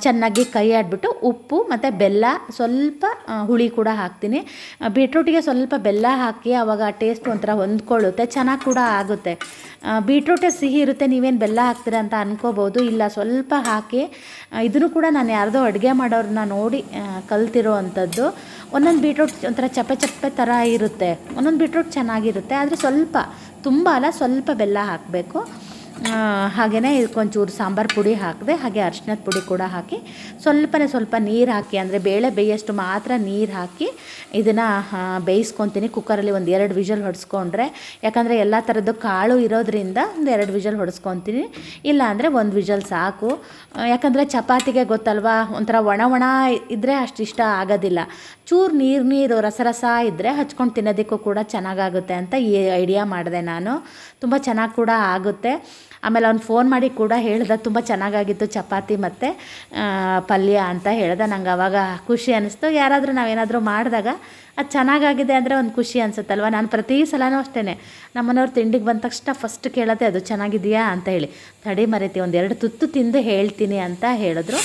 ಚೆನ್ನಾಗಿ ಕೈ ಆಡಿಬಿಟ್ಟು ಉಪ್ಪು ಮತ್ತು ಬೆಲ್ಲ, ಸ್ವಲ್ಪ ಹುಳಿ ಕೂಡ ಹಾಕ್ತೀನಿ. ಬೀಟ್ರೂಟಿಗೆ ಸ್ವಲ್ಪ ಬೆಲ್ಲ ಹಾಕಿ ಆವಾಗ ಟೇಸ್ಟ್ ಒಂಥರ ಹೊಂದ್ಕೊಳ್ಳುತ್ತೆ, ಚೆನ್ನಾಗಿ ಕೂಡ ಆಗುತ್ತೆ. ಬೀಟ್ರೂಟೇ ಸಿಹಿ ಇರುತ್ತೆ, ನೀವೇನು ಬೆಲ್ಲ ಹಾಕ್ತೀರ ಅಂತ ಅನ್ಕೋಬೋದು, ಇಲ್ಲ ಸ್ವಲ್ಪ ಹಾಕಿ ಇದನ್ನು ಕೂಡ ನಾನು ಯಾರ್ದೋ ಅಡುಗೆ ಮಾಡೋರನ್ನ ನೋಡಿ ಕಲ್ತಿರೋ ಅಂಥದ್ದು ಒಂದೊಂದು ಬೀಟ್ರೂಟ್ ಒಂಥರ ಚಪ್ಪೆ ಚಪ್ಪೆ ಥರ ಇರುತ್ತೆ. ಒಂದೊಂದು ಬೀಟ್ರೂಟ್ ಚೆನ್ನಾಗಿರುತ್ತೆ. ಆದರೆ ಸ್ವಲ್ಪ, ತುಂಬ ಅಲ್ಲ, ಸ್ವಲ್ಪ ಬೆಲ್ಲ ಹಾಕಬೇಕು. ಹಾಗೆಯೇ ಇದಕ್ಕೊಂಚೂರು ಸಾಂಬಾರು ಪುಡಿ ಹಾಕಿದೆ, ಹಾಗೆ ಅರಿಶಿನದ ಪುಡಿ ಕೂಡ ಹಾಕಿ, ಸ್ವಲ್ಪನೇ ಸ್ವಲ್ಪ ನೀರು ಹಾಕಿ, ಅಂದರೆ ಬೇಳೆ ಬೇಯಷ್ಟು ಮಾತ್ರ ನೀರು ಹಾಕಿ, ಇದನ್ನು ಬೇಯಿಸ್ಕೊತೀನಿ. ಕುಕ್ಕರಲ್ಲಿ ಒಂದು ಎರಡು ವಿಷಲ್ ಹೊಡೆಸ್ಕೊಂಡ್ರೆ, ಯಾಕಂದರೆ ಎಲ್ಲ ಥರದ್ದು ಕಾಳು ಇರೋದ್ರಿಂದ ಒಂದು ಎರಡು ವಿಷಲ್ ಹೊಡೆಸ್ಕೊತೀನಿ. ಇಲ್ಲ ಅಂದರೆ ಒಂದು ವಿಷಲ್ ಸಾಕು. ಯಾಕಂದರೆ ಚಪಾತಿಗೆ ಗೊತ್ತಲ್ವಾ, ಒಂಥರ ಒಣ ಒಣ ಇದ್ದರೆ ಅಷ್ಟು ಇಷ್ಟ ಆಗೋದಿಲ್ಲ. ಚೂರು ನೀರು ನೀರು ರಸ ರಸ ಇದ್ದರೆ ಹಚ್ಕೊಂಡು ತಿನ್ನೋದಕ್ಕೂ ಕೂಡ ಚೆನ್ನಾಗಾಗುತ್ತೆ ಅಂತ ಈ ಐಡಿಯಾ ಮಾಡಿದೆ ನಾನು. ತುಂಬ ಚೆನ್ನಾಗಿ ಕೂಡ ಆಗುತ್ತೆ. ಆಮೇಲೆ ಅವ್ನು ಫೋನ್ ಮಾಡಿ ಕೂಡ ಹೇಳ್ದೆ ತುಂಬ ಚೆನ್ನಾಗಾಗಿತ್ತು ಚಪಾತಿ ಮತ್ತು ಪಲ್ಯ ಅಂತ ಹೇಳ್ದೆ. ನಂಗೆ ಅವಾಗ ಖುಷಿ ಅನ್ನಿಸ್ತು ಯಾರಾದರೂ ನಾವೇನಾದರೂ ಮಾಡಿದಾಗ ಅದು ಚೆನ್ನಾಗಾಗಿದೆ ಅಂದರೆ ಒಂದು ಖುಷಿ ಅನಿಸುತ್ತಲ್ವ? ನಾನು ಪ್ರತಿ ಸಲನೂ ಅಷ್ಟೇ ನಮ್ಮನೆಯವ್ರು ತಿಂಡಿಗೆ ಬಂದ ತಕ್ಷಣ ಫಸ್ಟ್ ಕೇಳೋದೆ ಅದು ಚೆನ್ನಾಗಿದೆಯಾ? ಅಂತ ಹೇಳಿ. ತಡಿ ಮರೀತಿ ಒಂದೆರಡು ತುತ್ತು ತಿಂದು ಹೇಳ್ತೀನಿ ಅಂತ ಹೇಳಿದ್ರು.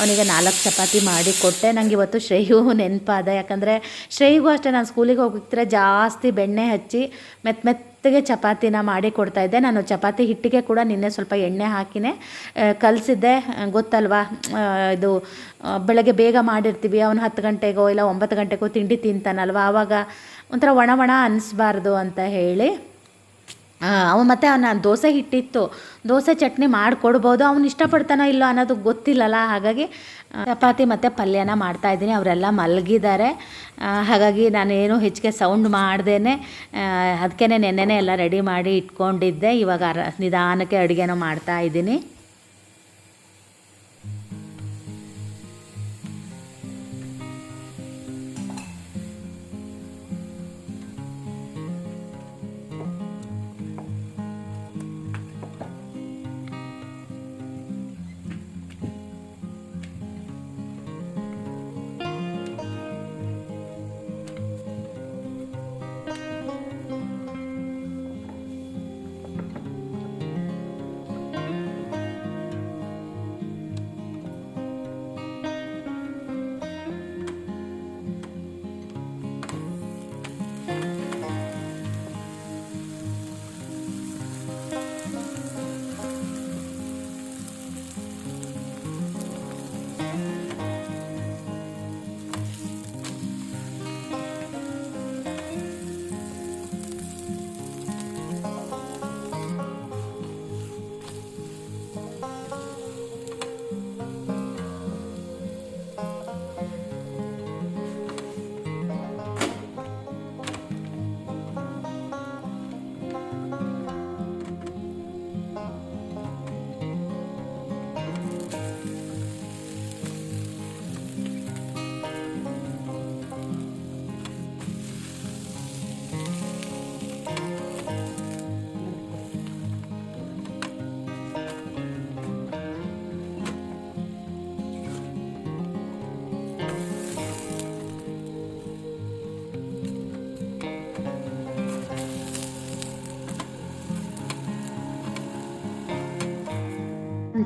ಅವನಿಗೆ ನಾಲ್ಕು ಚಪಾತಿ ಮಾಡಿ ಕೊಟ್ಟೆ. ನಂಗೆ ಇವತ್ತು ಶ್ರೇಯು ನೆನಪಾದ. ಯಾಕಂದರೆ ಶ್ರೇಯಿಗೂ ಅಷ್ಟೇ, ನಾನು ಸ್ಕೂಲಿಗೆ ಹೋಗಿದ್ರೆ ಜಾಸ್ತಿ ಬೆಣ್ಣೆ ಹಚ್ಚಿ ಮೆತ್ತ ಮೆತ್ತಗೆ ಚಪಾತಿನ ಮಾಡಿ ಕೊಡ್ತಾಯಿದ್ದೆ ನಾನು ಚಪಾತಿ ಹಿಟ್ಟಿಗೆ ಕೂಡ ನಿನ್ನೆ ಸ್ವಲ್ಪ ಎಣ್ಣೆ ಹಾಕಿನೇ ಕಲಿಸಿದ್ದೆ. ಗೊತ್ತಲ್ವಾ? ಇದು ಬೆಳಗ್ಗೆ ಬೇಗ ಮಾಡಿರ್ತೀವಿ. ಅವನು ಹತ್ತು ಗಂಟೆಗೋ ಇಲ್ಲ ಒಂಬತ್ತು ಗಂಟೆಗೋ ತಿಂಡಿ ತಿಂತಾನಲ್ವ? ಆವಾಗ ಒಂಥರ ಒಣ ಒಣ ಅನ್ನಿಸ್ಬಾರ್ದು ಅಂತ ಹೇಳಿ ಅವ ಮತ್ತು ಅವನ ದೋಸೆ ಹಿಟ್ಟಿತ್ತು. ದೋಸೆ ಚಟ್ನಿ ಮಾಡಿಕೊಡ್ಬೋದು. ಅವ್ನು ಇಷ್ಟಪಡ್ತಾನೋ ಇಲ್ಲೋ ಅನ್ನೋದು ಗೊತ್ತಿಲ್ಲಲ್ಲ. ಹಾಗಾಗಿ ಚಪಾತಿ ಮತ್ತು ಪಲ್ಯನ ಮಾಡ್ತಾಯಿದ್ದೀನಿ ಅವರೆಲ್ಲ ಮಲಗಿದ್ದಾರೆ. ಹಾಗಾಗಿ ನಾನೇನು ಹೆಚ್ಚಿಗೆ ಸೌಂಡ್ ಮಾಡ್ದೇ ಅದಕ್ಕೇ ನೆನ್ನೆನೇ ಎಲ್ಲ ರೆಡಿ ಮಾಡಿ ಇಟ್ಕೊಂಡಿದ್ದೆ. ಇವಾಗ ನಿಧಾನಕ್ಕೆ ಅಡುಗೆನೂ ಮಾಡ್ತಾ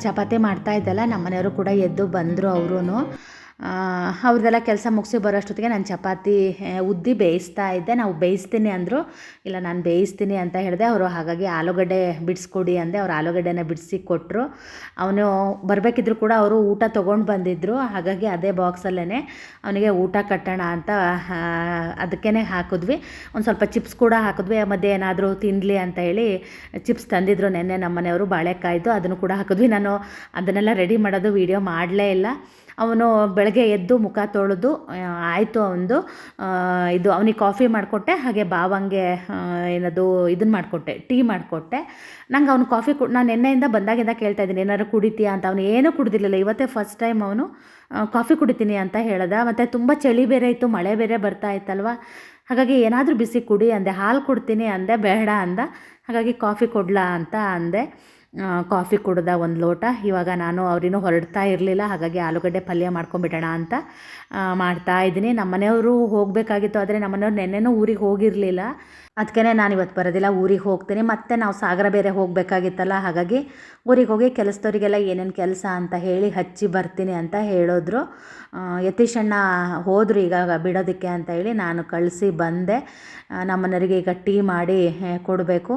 ಚಪಾತಿ ಮಾಡ್ತಾ ಇದ್ದಲ್ಲ ನಮ್ಮನೆಯವರು ಕೂಡ ಎದ್ದು ಬಂದರು ಅವರು ಅವ್ರದ್ದೆಲ್ಲ ಕೆಲಸ ಮುಗಿಸಿ ಬರೋಷ್ಟೊತ್ತಿಗೆ ನಾನು ಚಪಾತಿ ಉದ್ದಿ ಬೇಯಿಸ್ತಾ ಇದ್ದೆ. ನಾವು ಬೇಯಿಸ್ತೀನಿ ಅಂದರು, ಇಲ್ಲ ನಾನು ಬೇಯಿಸ್ತೀನಿ ಅಂತ ಹೇಳಿದೆ. ಅವರು ಹಾಗಾಗಿ ಆಲೂಗಡ್ಡೆ ಬಿಡಿಸ್ಕೊಡಿ ಅಂದೆ. ಅವ್ರು ಆಲೂಗಡ್ಡೆನ ಬಿಡಿಸಿ ಕೊಟ್ಟರು ಅವನು ಬರಬೇಕಿದ್ರು ಕೂಡ ಅವರು ಊಟ ತೊಗೊಂಡು ಬಂದಿದ್ದರು ಹಾಗಾಗಿ ಅದೇ ಬಾಕ್ಸಲ್ಲೇ ಅವನಿಗೆ ಊಟ ಕಟ್ಟೋಣ ಅಂತ ಅದಕ್ಕೇ ಹಾಕಿದ್ವಿ. ಒಂದು ಸ್ವಲ್ಪ ಚಿಪ್ಸ್ ಕೂಡ ಹಾಕಿದ್ವಿ. ಮಧ್ಯೆ ಏನಾದರೂ ತಿನ್ನಲಿ ಅಂತ ಹೇಳಿ ಚಿಪ್ಸ್ ತಂದಿದ್ರು ನೆನ್ನೆ ನಮ್ಮ ಮನೆಯವರು ಬಾಳೆಕಾಯ್ದು ಅದನ್ನು ಕೂಡ ಹಾಕಿದ್ವಿ. ನಾನು ಅದನ್ನೆಲ್ಲ ರೆಡಿ ಮಾಡೋದು, ವೀಡಿಯೋ ಮಾಡಲೇ ಇಲ್ಲ. ಅವನು ಬೆಳಗ್ಗೆ ಎದ್ದು ಮುಖ ತೊಳೆದು ಆಯಿತು ಅವನದು ಇದು ಅವನಿಗೆ ಕಾಫಿ ಮಾಡಿಕೊಟ್ಟೆ, ಹಾಗೆ ಬಾವಂಗೆ ಏನದು ಇದನ್ನು ಮಾಡಿಕೊಟ್ಟೆ ಟೀ ಮಾಡಿಕೊಟ್ಟೆ. ನಂಗೆ ಅವನು ಕಾಫಿ ಕು, ನಾನು ನಿನ್ನೆಯಿಂದ ಬಂದಾಗಿಂದ ಕೇಳ್ತಾ ಇದ್ದೀನಿ, ಏನಾದ್ರು ಕುಡಿತೀಯಾ ಅಂತ. ಅವನು ಏನೂ ಕುಡಿದಿರಲಿಲ್ಲ. ಇವತ್ತೇ ಫಸ್ಟ್ ಟೈಮ್ ಅವನು ಕಾಫಿ ಕುಡಿತೀನಿ ಅಂತ ಹೇಳಿದ. ಮತ್ತು ತುಂಬ ಚಳಿ ಬೇರೆ ಇತ್ತು, ಮಳೆ ಬೇರೆ ಬರ್ತಾ ಇತ್ತಲ್ವ? ಹಾಗಾಗಿ ಏನಾದರೂ ಬಿಸಿ ಕುಡಿ ಅಂದೆ, ಹಾಲು ಕೊಡ್ತೀನಿ ಅಂದೆ, ಬೇಡ ಅಂದ. ಹಾಗಾಗಿ ಕಾಫಿ ಕೊಡ್ಲಾ ಅಂತ ಅಂದೆ. ಕಾಫಿ ಕುಡ್ದ ಒಂದು ಲೋಟ. ಇವಾಗ ನಾನು ಅವ್ರಿನ್ನೂ ಹೊರಡ್ತಾ ಇರಲಿಲ್ಲ, ಹಾಗಾಗಿ ಆಲೂಗಡ್ಡೆ ಪಲ್ಯ ಮಾಡ್ಕೊಂಬಿಡೋಣ ಅಂತ ಮಾಡ್ತಾ ಇದ್ದೀನಿ. ನಮ್ಮ ಹೋಗಬೇಕಾಗಿತ್ತು, ಆದರೆ ನಮ್ಮ ಮನೆಯವ್ರು ನೆನ್ನೆನೂ ಊರಿಗೆ ಹೋಗಿರಲಿಲ್ಲ. ಅದಕ್ಕೆ ನಾನು ಇವತ್ತು ಬರೋದಿಲ್ಲ, ಊರಿಗೆ ಹೋಗ್ತೀನಿ. ಮತ್ತು ನಾವು ಸಾಗರ ಬೇರೆ ಹೋಗಬೇಕಾಗಿತ್ತಲ್ಲ, ಹಾಗಾಗಿ ಊರಿಗೆ ಹೋಗಿ ಕೆಲಸದವರಿಗೆಲ್ಲ ಏನೇನು ಕೆಲಸ ಅಂತ ಹೇಳಿ ಹಚ್ಚಿ ಬರ್ತೀನಿ ಅಂತ ಹೇಳಿದ್ರು. ಯತೀಶಣ್ಣ ಹೋದರು ಈಗ ಬಿಡೋದಕ್ಕೆ ಅಂತ ಹೇಳಿ ನಾನು ಕಳಿಸಿ ಬಂದೆ. ನಮ್ಮನೆಯವರಿಗೆ ನಮ್ಮ ಮನೆಯವರಿಗೆ ಈಗ ಟೀ ಮಾಡಿ ಕೊಡಬೇಕು.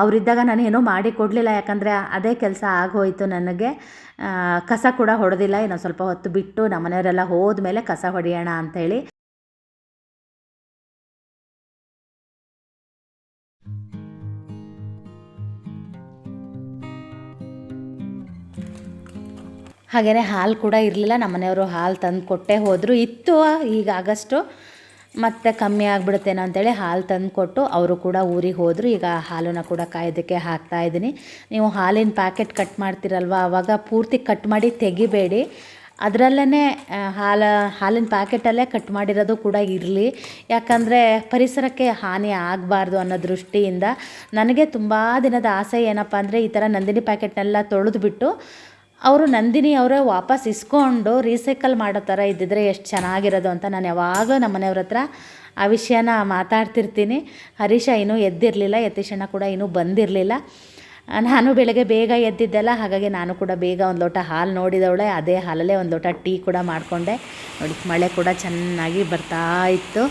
ಅವರಿದ್ದಾಗ ನಾನು ಏನೂ ಮಾಡಿ ಕೊಡಲಿಲ್ಲ, ಯಾಕಂದರೆ ಅದೇ ಕೆಲಸ ಆಗೋಯಿತು ನನಗೆ. ಕಸ ಕೂಡ ಹೊಡೆದಿಲ್ಲ, ಇನ್ನೊಂದು ಸ್ವಲ್ಪ ಹೊತ್ತು ಬಿಟ್ಟು ನಮ್ಮನೆಯವರೆಲ್ಲ ಹೋದ ಮೇಲೆ ಕಸ ಹೊಡೆಯೋಣ ಅಂತೇಳಿ ಹಾಗೆಯೇ ಹಾಲು ಕೂಡ ಇರಲಿಲ್ಲ, ನಮ್ಮ ಮನೆಯವರು ಹಾಲು ತಂದು ಕೊಟ್ಟೇ ಹೋದರು. ಇತ್ತು ಈಗ ಆಗಸ್ಟು ಮತ್ತೆ ಕಮ್ಮಿ ಆಗಿಬಿಡುತ್ತೇನೋ ಅಂತೇಳಿ ಹಾಲು ತಂದು ಕೊಟ್ಟು ಅವರು ಕೂಡ ಊರಿಗೆ ಹೋದರು. ಈಗ ಹಾಲನ್ನು ಕೂಡ ಕಾಯೋದಕ್ಕೆ ಹಾಕ್ತಾ ಇದ್ದೀನಿ. ನೀವು ಹಾಲಿನ ಪ್ಯಾಕೆಟ್ ಕಟ್ ಮಾಡ್ತೀರಲ್ವ? ಆವಾಗ ಪೂರ್ತಿ ಕಟ್ ಮಾಡಿ ತೆಗಿಬೇಡಿ. ಅದರಲ್ಲೇ ಹಾಲು, ಹಾಲಿನ ಪ್ಯಾಕೆಟಲ್ಲೇ ಕಟ್ ಮಾಡಿರೋದು ಕೂಡ ಇರಲಿ. ಯಾಕಂದರೆ ಪರಿಸರಕ್ಕೆ ಹಾನಿ ಆಗಬಾರ್ದು ಅನ್ನೋ ದೃಷ್ಟಿಯಿಂದ ನನಗೆ ತುಂಬ ದಿನದ ಆಸೆ ಏನಪ್ಪ ಅಂದರೆ ಈ ಥರ ನಂದಿನಿ ಪ್ಯಾಕೆಟ್ನೆಲ್ಲ ತೊಳೆದ್ಬಿಟ್ಟು ಅವರು ನಂದಿನಿ ಅವರೇ ವಾಪಸ್ ಇಸ್ಕೊಂಡು ರೀಸೈಕಲ್ ಮಾಡೋ ಥರ ಇದ್ದಿದ್ರೆ ಎಷ್ಟು ಚೆನ್ನಾಗಿರೋದು ಅಂತ ನಾನು ಯಾವಾಗಲೂ ನಮ್ಮ ಮನೆಯವ್ರ ಹತ್ರ ಆ ವಿಷಯನ ಮಾತಾಡ್ತಿರ್ತೀನಿ. ಹರೀಶ ಇನ್ನೂ ಎದ್ದಿರಲಿಲ್ಲ ಯತೀಶಣ್ಣ ಕೂಡ ಇನ್ನೂ ಬಂದಿರಲಿಲ್ಲ. ನಾನು ಬೆಳಗ್ಗೆ ಬೇಗ ಎದ್ದಿದ್ದೆಲ್ಲ, ಹಾಗಾಗಿ ನಾನು ಕೂಡ ಬೇಗ ಒಂದು ಲೋಟ ಹಾಲು ನೋಡಿದವಳೆ, ಅದೇ ಹಾಲಲ್ಲೇ ಒಂದು ಲೋಟ ಟೀ ಕೂಡ ಮಾಡಿಕೊಂಡೆ. ನೋಡಿ, ಮಳೆ ಕೂಡ ಚೆನ್ನಾಗಿ ಬರ್ತಾ ಇತ್ತು.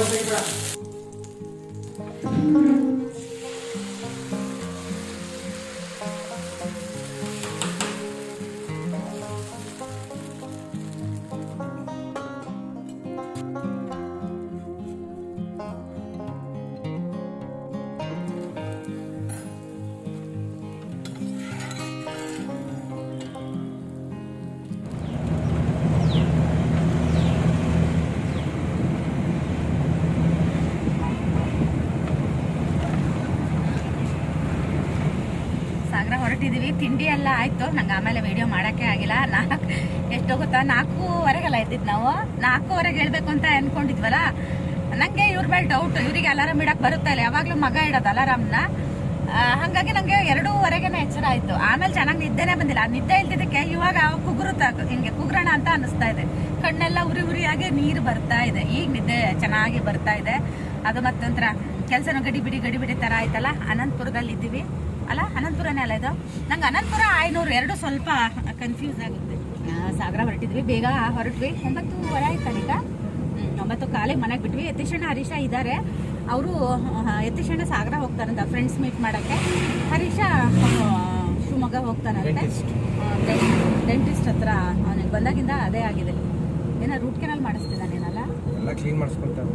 ಸಾಗರ ತಿಂಡಿ ಎಲ್ಲ ಆಯ್ತು. ನಂಗೆ ಆಮೇಲೆ ವಿಡಿಯೋ ಮಾಡೋಕ್ಕೆ ಆಗಿಲ್ಲ. ನಾಲ್ಕು ಎಷ್ಟು ಗೊತ್ತಾ? ನಾಲ್ಕೂವರೆಗೆಲ್ಲ ಇದ್ದಿದ್ದು ನಾವು. ನಾಲ್ಕೂವರೆಗೆ ಹೇಳ್ಬೇಕು ಅಂತ ಅಂದ್ಕೊಂಡಿದ್ವಲ್ಲ ನನಗೆ ಇವ್ರ ಮೇಲೆ ಡೌಟ್ ಇವರಿಗೆ ಅಲಾರಾಮ್ ಇಡಕ್ಕೆ ಬರುತ್ತಾ ಇಲ್ಲ? ಯಾವಾಗಲೂ ಮಗ ಇಡೋದು ಅಲಾರಾಮ್ನ ಹಾಗಾಗಿ ಹಂಗಾಗಿ ನಂಗೆ ಎರಡೂವರೆಗೆನೆ ಎಚ್ಚರ ಆಯಿತು. ಆಮೇಲೆ ಚೆನ್ನಾಗಿ ನಿದ್ದೆನೇ ಬಂದಿಲ್ಲ. ನಿದ್ದೆ ಇಲ್ದಿದ್ದಕ್ಕೆ ಇವಾಗ ಕುಗುರುತ್ತ? ಹಿಂಗೆ ಕುಗ್ರಣ ಅಂತ ಅನಿಸ್ತಾ ಇದೆ. ಕಣ್ಣೆಲ್ಲ ಉರಿ ಉರಿಯಾಗಿ ನೀರು ಬರ್ತಾ ಇದೆ. ಈಗ ನಿದ್ದೆ ಚೆನ್ನಾಗಿ ಬರ್ತಾ ಇದೆ. ಅದು ಮತ್ತೊಂಥರ. ಕೆಲಸನೂ ಗಡಿ ಬಿಡಿ ಗಡಿ ಬಿಡಿ ಥರ ಆಯ್ತಲ್ಲ? ಅನಂತಪುರದಲ್ಲಿ ಇದ್ದೀವಿ ಅಲ್ಲ ಅನಂತಪುರನೇ ಅಲ್ಲ ಇದು? ನಂಗೆ ಅನಂತಪುರ ಆಯ್ನೂರು ಎರಡು ಸ್ವಲ್ಪ ಕನ್ಫ್ಯೂಸ್ ಆಗುತ್ತೆ. ಸಾಗರ ಹೊರಟಿದ್ವಿ ಬೇಗ ಹೊರಟ್ವಿ. ಒಂಬತ್ತುವರೆ ಆಯ್ತಲ್ಲ ಈಗ ಒಂಬತ್ತು ಕಾಲಿಗೆ ಮನೆಗೆ ಬಿಟ್ವಿ. ಯತೀಶಣ್ಣ ಹರೀಶ ಇದ್ದಾರೆ ಅವರು ಯತೀಶಣ್ಣ ಸಾಗರ ಹೋಗ್ತಾರಂತ ಫ್ರೆಂಡ್ಸ್ ಮೀಟ್ ಮಾಡೋಕ್ಕೆ. ಹರೀಶ ಶಿವಮೊಗ್ಗ ಹೋಗ್ತಾನಂತೆ. ಡೆಂಟಿಸ್ಟ್ ಹತ್ರ ಅವನಿಗೆ ಬಂದಾಗಿಂದ ಅದೇ ಆಗಿದೆ. ಏನೋ ರೂಟ್ ಕೆನಲ್ ಮಾಡಿಸ್ತಿದ್ದಾನೇನಲ್ಲ? ಕ್ಲೀನ್ ಮಾಡಿಸ್ಕೊಂತಾರೆ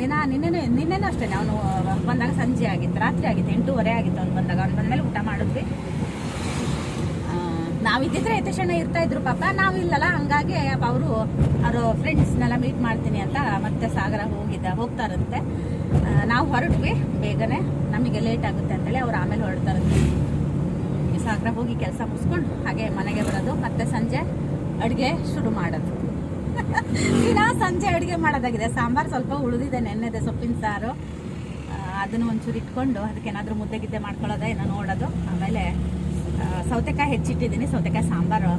ದಿನ ನಿನ್ನೆ ನಿನ್ನೆನೂ ಅಷ್ಟೇ ಅವನು ಬಂದಾಗ ಸಂಜೆ ಆಗಿತ್ತು, ರಾತ್ರಿ ಆಗಿತ್ತು, ಎಂಟೂವರೆ ಆಗಿತ್ತು ಅವ್ನು ಬಂದಾಗ. ಅವ್ನು ಬಂದ್ಮೇಲೆ ಊಟ ಮಾಡಿದ್ವಿ. ನಾವು ನಾವಿದ್ದಿದ್ರೆ ಯತೇಶಣ್ಣ ಇರ್ತಾ ಇದ್ರು ಪಾಪ. ನಾವಿಲ್ಲಲ್ಲ ಹಂಗಾಗಿ ಅವರು ಅವರು ಫ್ರೆಂಡ್ಸ್ನೆಲ್ಲ ಮೀಟ್ ಮಾಡ್ತೀನಿ ಅಂತ ಮತ್ತೆ ಸಾಗರ ಹೋಗಿದ್ದ ಹೋಗ್ತಾರಂತೆ ನಾವು ಹೊರಟ್ವಿ ಬೇಗನೆ. ನಮಗೆ ಲೇಟ್ ಆಗುತ್ತೆ ಅಂತೇಳಿ ಅವ್ರು ಆಮೇಲೆ ಹೊರಡ್ತಾರಂತೆ ಸಾಗರ ಹೋಗಿ ಕೆಲಸ ಮುಗಿಸ್ಕೊಂಡು ಹಾಗೆ ಮನೆಗೆ ಬರೋದು. ಮತ್ತೆ ಸಂಜೆ ಅಡುಗೆ ಶುರು ಮಾಡೋದು. ದಿನ ಸಂಜೆ ಅಡುಗೆ ಮಾಡೋದಾಗಿದೆ. ಸಾಂಬಾರು ಸ್ವಲ್ಪ ಉಳಿದಿದೆ, ನೆನ್ನೆದೆ ಸೊಪ್ಪಿನ ಸಾರು. ಅದನ್ನು ಒಂಚೂರು ಇಟ್ಕೊಂಡು ಅದಕ್ಕೆ ಏನಾದರೂ ಮುದ್ದೆ ಗಿದ್ದೆ ಮಾಡ್ಕೊಳ್ಳೋದ ಏನೋ ನೋಡೋದು. ಆಮೇಲೆ ಸೌತೆಕಾಯಿ ಹೆಚ್ಚಿಟ್ಟಿದ್ದೀನಿ. ಸೌತೆಕಾಯಿ ಸಾಂಬಾರು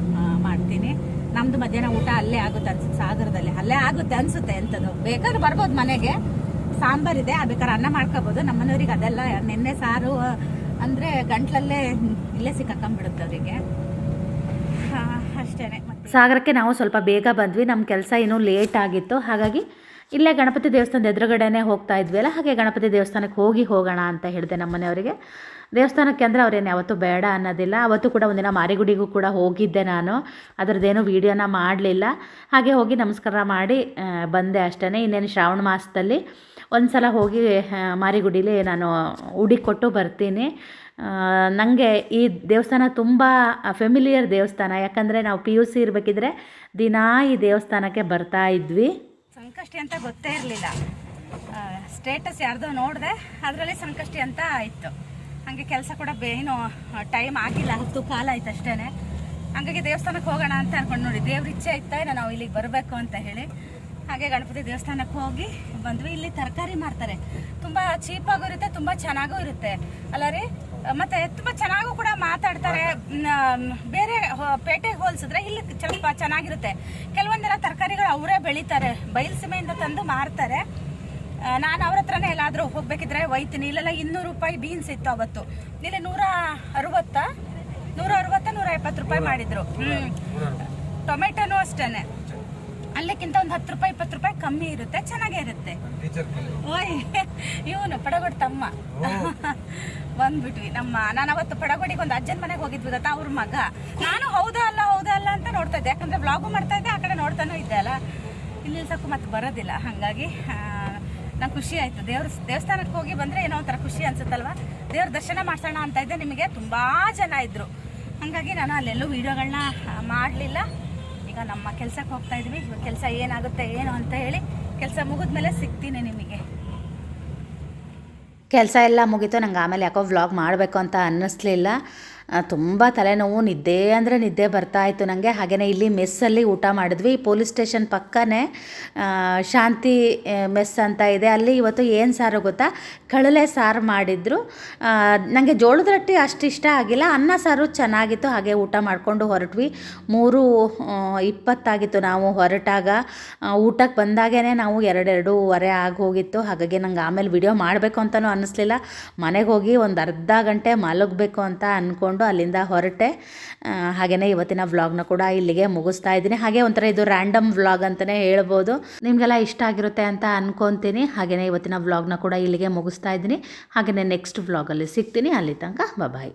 ಮಾಡ್ತೀನಿ. ನಮ್ಮದು ಮಧ್ಯಾಹ್ನ ಊಟ ಅಲ್ಲೇ ಆಗುತ್ತೆ ಅನ್ಸುತ್ತೆ ಸಾಗರದಲ್ಲಿ. ಅಲ್ಲೇ ಆಗುತ್ತೆ ಅನ್ಸುತ್ತೆ ಎಂಥದ್ದು ಬೇಕಾದ್ರೆ ಬರ್ಬೋದು ಮನೆಗೆ. ಸಾಂಬಾರಿದೆ ಅದು ಬೇಕಾದ್ರೆ ಅನ್ನ ಮಾಡ್ಕೋಬೋದು. ನಮ್ಮ ಮನೆಯವ್ರಿಗೆ ಅದೆಲ್ಲ ನೆನ್ನೆ ಸಾರು ಅಂದರೆ ಗಂಟ್ಲಲ್ಲೇ ಇಲ್ಲೇ ಸಿಕ್ಕಾಕೊಂಡ್ಬಿಡುತ್ತೆ ಅವರಿಗೆ. ಸಾಗರಕ್ಕೆ ನಾವು ಸ್ವಲ್ಪ ಬೇಗ ಬಂದ್ವಿ. ನಮ್ಮ ಕೆಲಸ ಇನ್ನೂ ಲೇಟ್ ಆಗಿತ್ತು. ಹಾಗಾಗಿ ಇಲ್ಲೇ ಗಣಪತಿ ದೇವಸ್ಥಾನದ ಎದುರುಗಡೆನೇ ಹೋಗ್ತಾ ಇದ್ವಿ ಅಲ್ಲ ಹಾಗೆ ಗಣಪತಿ ದೇವಸ್ಥಾನಕ್ಕೆ ಹೋಗಿ ಹೋಗೋಣ ಅಂತ ಹೇಳಿದೆ ನಮ್ಮ ಮನೆಯವರಿಗೆ ದೇವಸ್ಥಾನಕ್ಕೆ ಅಂದರೆ ಅವ್ರೇನು ಯಾವತ್ತೂ ಬೇಡ ಅನ್ನೋದಿಲ್ಲ. ಅವತ್ತು ಕೂಡ ಒಂದಿನ ಮಾರಿಗುಡಿಗೂ ಕೂಡ ಹೋಗಿದ್ದೆ ನಾನು. ಅದರದ್ದೇನು ವೀಡಿಯೋನ ಮಾಡಲಿಲ್ಲ. ಹಾಗೆ ಹೋಗಿ ನಮಸ್ಕಾರ ಮಾಡಿ ಬಂದೆ ಅಷ್ಟೇ ಇನ್ನೇನು ಶ್ರಾವಣ ಮಾಸದಲ್ಲಿ ಒಂದು ಸಲ ಹೋಗಿ ಮಾರಿಗುಡೀಲಿ ಮಾರಿಗುಡಿಲಿ ನಾನು ಉಡಿ ಕೊಟ್ಟು ಬರ್ತೀನಿ. ನನಗೆ ಈ ದೇವಸ್ಥಾನ ತುಂಬ ಫೆಮಿಲಿಯರ್ ದೇವಸ್ಥಾನ. ಯಾಕಂದರೆ ನಾವು ಪಿ ಯು ಸಿ ಇರಬೇಕಿದ್ರೆ ದಿನಾ ಈ ದೇವಸ್ಥಾನಕ್ಕೆ ಬರ್ತಾ ಇದ್ವಿ. ಸಂಕಷ್ಟಿ ಅಂತ ಗೊತ್ತೇ ಇರಲಿಲ್ಲ. ಸ್ಟೇಟಸ್ ಯಾರ್ದೋ ನೋಡಿದೆ, ಅದರಲ್ಲಿ ಸಂಕಷ್ಟಿ ಅಂತ ಇತ್ತು. ಹಾಗೆ ಕೆಲಸ ಕೂಡ ಏನು ಟೈಮ್ ಆಗಿಲ್ಲ, ಹತ್ತು ಕಾಲ ಆಯ್ತು ಅಷ್ಟೇ ಹಂಗಾಗಿ ದೇವಸ್ಥಾನಕ್ಕೆ ಹೋಗೋಣ ಅಂತ ಅನ್ಕೊಂಡು ನೋಡಿ, ದೇವ್ರ ಇಚ್ಛೆ ಇತ್ತ ನಾವು ಇಲ್ಲಿಗೆ ಬರಬೇಕು ಅಂತ ಹೇಳಿ. ಹಾಗೆ ಗಣಪತಿ ದೇವಸ್ಥಾನಕ್ಕೆ ಹೋಗಿ ಬಂದ್ವಿ. ಇಲ್ಲಿ ತರಕಾರಿ ಮಾರ್ತಾರೆ. ತುಂಬ ಚೀಪಾಗೂ ಇರುತ್ತೆ, ತುಂಬ ಚೆನ್ನಾಗೂ ಇರುತ್ತೆ. ಅಲ್ಲ ರೀ? ಮತ್ತೆ ತುಂಬಾ ಚೆನ್ನಾಗೂ ಕೂಡ ಮಾತಾಡ್ತಾರೆ. ಬೇರೆ ಪೇಟೆಗೆ ಹೋಲಿಸಿದ್ರೆ ಇಲ್ಲಿ ಸ್ವಲ್ಪ ಚೆನ್ನಾಗಿರುತ್ತೆ. ಕೆಲವೊಂದೆಲ್ಲ ತರಕಾರಿಗಳು ಅವರೇ ಬೆಳೀತಾರೆ. ಬಯಲುಸೀಮೆಯಿಂದ ತಂದು ಮಾರ್ತಾರೆ. ನಾನು ಅವ್ರ ಹತ್ರನೇ ಎಲ್ಲಾದರೂ ಹೋಗ್ಬೇಕಿದ್ರೆ ಒಯ್ತೀನಿ ಇಲ್ಲೆಲ್ಲ ಇನ್ನೂರು ರೂಪಾಯಿ ಬೀನ್ಸ್ ಇತ್ತು ಅವತ್ತು. ಇಲ್ಲಿ ನೂರ ಅರವತ್ತ ನೂರ ಅರವತ್ತ ನೂರ ಎಪ್ಪತ್ತು ರೂಪಾಯಿ ಮಾಡಿದ್ರು. ಟೊಮೆಟೊನು ಅಷ್ಟೇನೆ. ಅಲ್ಲಕ್ಕಿಂತ ಒಂದು ಹತ್ತು ರೂಪಾಯಿ ಇಪ್ಪತ್ತು ರೂಪಾಯಿ ಕಮ್ಮಿ ಇರುತ್ತೆ ಚೆನ್ನಾಗೇ ಇರುತ್ತೆ ಓಯ್ ಇವನು ಪಡಗೋಡ್ ತಮ್ಮ. ಬಂದ್ಬಿಟ್ವಿ. ನಮ್ಮ ನಾನು ಅವತ್ತು ಪಡಗೋಡಿಗೆ ಒಂದು ಅಜ್ಜನ ಮನೆಗೆ ಹೋಗಿದ್ವಿ ಗೊತ್ತಾ ಅವ್ರ ಮಗ. ನಾನು ಹೌದಾ ಅಲ್ಲ ಹೌದಾ ಅಲ್ಲ ಅಂತ ನೋಡ್ತಾ ಇದ್ದೆ. ಯಾಕಂದ್ರೆ ಬ್ಲಾಗು ಮಾಡ್ತಾ ಇದ್ದೆ ಆ ಕಡೆ ನೋಡ್ತಾನೂ ಇದ್ದೆ ಅಲ್ಲ. ಇಲ್ಲಿ ಸಾಕು ಮತ್ತೆ ಬರೋದಿಲ್ಲ ಹಾಗಾಗಿ ನಂಗೆ ಖುಷಿ ಆಯಿತು. ದೇವ್ರ ದೇವಸ್ಥಾನಕ್ಕೆ ಹೋಗಿ ಬಂದರೆ ಏನೋ ಒಂಥರ ಖುಷಿ ಅನ್ಸುತ್ತಲ್ವ? ದೇವ್ರ ದರ್ಶನ ಮಾಡ್ಸೋಣ ಅಂತ ಇದ್ದೆ ನಿಮಗೆ ತುಂಬ ಜನ ಇದ್ದರು ಹಾಗಾಗಿ ನಾನು ಅಲ್ಲೆಲ್ಲೂ ವೀಡಿಯೋಗಳನ್ನ ಮಾಡಲಿಲ್ಲ. ಈಗ ನಮ್ಮ ಕೆಲಸಕ್ಕೆ ಹೋಗ್ತಾ ಇದ್ವಿ. ಕೆಲಸ ಏನಾಗುತ್ತೆ, ಏನು ಅಂತ ಹೇಳಿ ಕೆಲಸ ಮುಗಿದ್ಮೇಲೆ ಸಿಗ್ತೀನಿ ನಿಮಗೆ. ಕೆಲಸ ಎಲ್ಲ ಮುಗೀತು. ನಂಗೆ ಆಮೇಲೆ ಯಾಕೋ ವ್ಲಾಗ್ ಮಾಡಬೇಕು ಅಂತ ಅನ್ನಿಸ್ಲಿಲ್ಲ. ತುಂಬ ತಲೆನೋವು, ನಿದ್ದೆ ಅಂದರೆ ನಿದ್ದೆ ಬರ್ತಾ ಇತ್ತು ನನಗೆ ಹಾಗೆಯೇ ಇಲ್ಲಿ ಮೆಸ್ಸಲ್ಲಿ ಊಟ ಮಾಡಿದ್ವಿ. ಪೊಲೀಸ್ ಸ್ಟೇಷನ್ ಪಕ್ಕನೇ ಶಾಂತಿ ಮೆಸ್ ಅಂತ ಇದೆ. ಅಲ್ಲಿ ಇವತ್ತು ಏನು ಸಾರು ಗೊತ್ತಾ? ಕಳಲೆ ಸಾರು ಮಾಡಿದ್ರು. ನನಗೆ ಜೋಳದ ರೊಟ್ಟಿ ಅಷ್ಟು ಇಷ್ಟ ಆಗಿಲ್ಲ. ಅನ್ನ ಸಾರು ಚೆನ್ನಾಗಿತ್ತು. ಹಾಗೆ ಊಟ ಮಾಡಿಕೊಂಡು ಹೊರಟ್ವಿ. ಮೂರು ಇಪ್ಪತ್ತಾಗಿತ್ತು ನಾವು ಹೊರಟಾಗ. ಊಟಕ್ಕೆ ಬಂದಾಗೇ ನಾವು ಎರಡೆರಡೂವರೆ ಆಗಿ ಹೋಗಿತ್ತು ಹಾಗಾಗಿ ನಂಗೆ ಆಮೇಲೆ ವಿಡಿಯೋ ಮಾಡಬೇಕು ಅಂತಲೂ ಅನ್ನಿಸ್ಲಿಲ್ಲ ಮನೆಗೆ ಹೋಗಿ ಒಂದು ಅರ್ಧ ಗಂಟೆ ಮಲಗಬೇಕು ಅಂತ ಅಂದ್ಕೊಂಡು ಅಲ್ಲಿಂದ ಹೊರಟೆ. ಹಾಗೆಯೇ ಇವತ್ತಿನ ವ್ಲಾಗ್ನ ಕೂಡ ಇಲ್ಲಿಗೆ ಮುಗಿಸ್ತಾ ಇದ್ದೀನಿ. ಹಾಗೆ ಒಂಥರ ಇದು ರ್ಯಾಂಡಮ್ ವ್ಲಾಗ್ ಅಂತಲೇ ಹೇಳ್ಬೋದು. ನಿಮಗೆಲ್ಲ ಇಷ್ಟ ಆಗಿರುತ್ತೆ ಅಂತ ಅನ್ಕೊತೀನಿ. ಹಾಗೆಯೇ ಇವತ್ತಿನ ವ್ಲಾಗ್ನ ಕೂಡ ಇಲ್ಲಿಗೆ ಮುಗಿಸ್ತಾ ಇದ್ದೀನಿ. ಹಾಗೆಯೇ ನೆಕ್ಸ್ಟ್ ವ್ಲಾಗಲ್ಲಿ ಸಿಗ್ತೀನಿ. ಅಲ್ಲಿ ತನಕ ಬಾಯ್